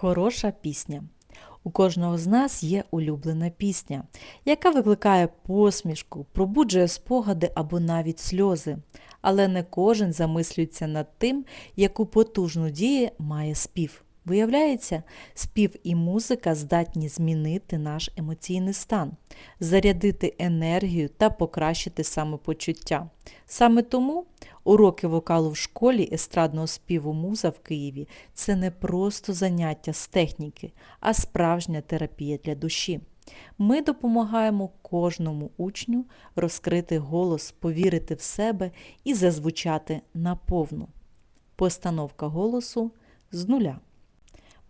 Хороша пісня. У кожного з нас є улюблена пісня, яка викликає посмішку, пробуджує спогади або навіть сльози. Але не кожен замислюється над тим, яку потужну дію має спів. Виявляється, спів і музика здатні змінити наш емоційний стан, зарядити енергію та покращити самопочуття. Саме тому уроки вокалу в школі естрадного співу Муза в Києві це не просто заняття з техніки, а справжня терапія для душі. Ми допомагаємо кожному учню розкрити голос, повірити в себе і зазвучати наповну. Постановка голосу з нуля.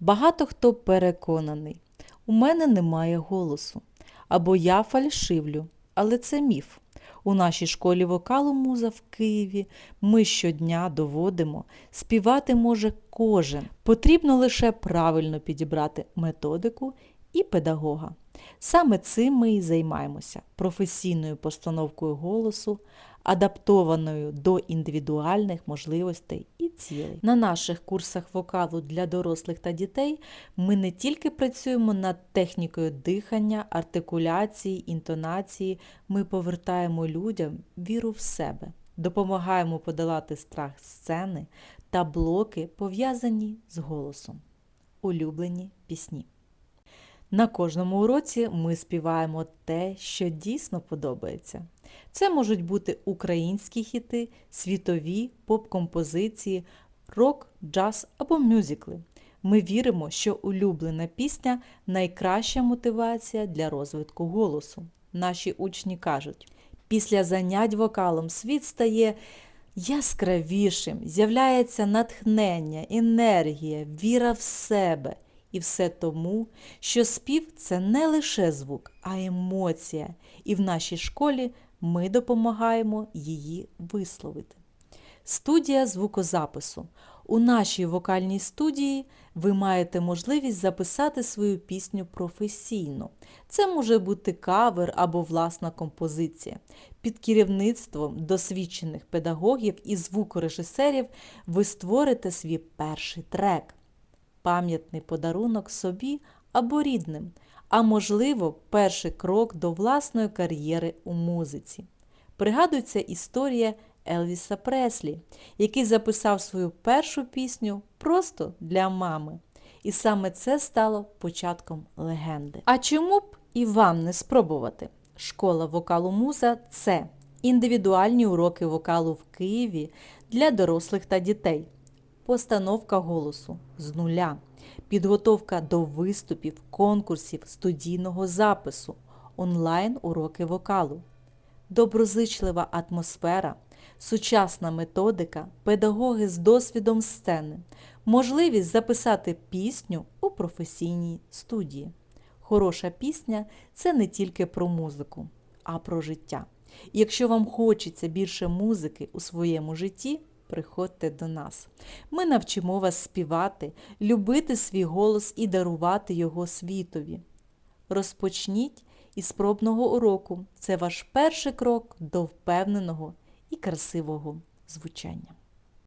Багато хто переконаний, у мене немає голосу, або я фальшивлю, але це міф. У нашій школі вокалу муза в Києві ми щодня доводимо, співати може кожен. Потрібно лише правильно підібрати методику і педагога. Саме цим ми і займаємося професійною постановкою голосу, адаптованою до індивідуальних можливостей цілей. На наших курсах вокалу для дорослих та дітей ми не тільки працюємо над технікою дихання, артикуляції, інтонації, ми повертаємо людям віру в себе, допомагаємо подолати страх сцени та блоки, пов'язані з голосом. Улюблені пісні. На кожному уроці ми співаємо те, що дійсно подобається. Це можуть бути українські хіти, світові поп-композиції, рок, джаз або мюзикли. Ми віримо, що улюблена пісня найкраща мотивація для розвитку голосу. Наші учні кажуть, після занять вокалом світ стає яскравішим, з'являється натхнення, енергія, віра в себе. І все тому, що спів це не лише звук, а емоція. І в нашій школі ми допомагаємо її висловити. Студія звукозапису. У нашій вокальній студії ви маєте можливість записати свою пісню професійно. Це може бути кавер або власна композиція. Під керівництвом досвідчених педагогів і звукорежисерів ви створите свій перший трек пам'ятний подарунок собі або рідним, а можливо, перший крок до власної кар'єри у музиці. Пригадується історія Елвіса Преслі, який записав свою першу пісню просто для мами. І саме це стало початком легенди. А чому б і вам не спробувати? Школа вокалу Муза це індивідуальні уроки вокалу в Києві для дорослих та дітей постановка голосу з нуля, підготовка до виступів, конкурсів, студійного запису, онлайн-уроки вокалу, доброзичлива атмосфера, сучасна методика, педагоги з досвідом сцени, можливість записати пісню у професійній студії. Хороша пісня це не тільки про музику, а про життя. Якщо вам хочеться більше музики у своєму житті, приходьте до нас. Ми навчимо вас співати, любити свій голос і дарувати його світові. Розпочніть із пробного уроку. Це ваш перший крок до впевненого і красивого звучання.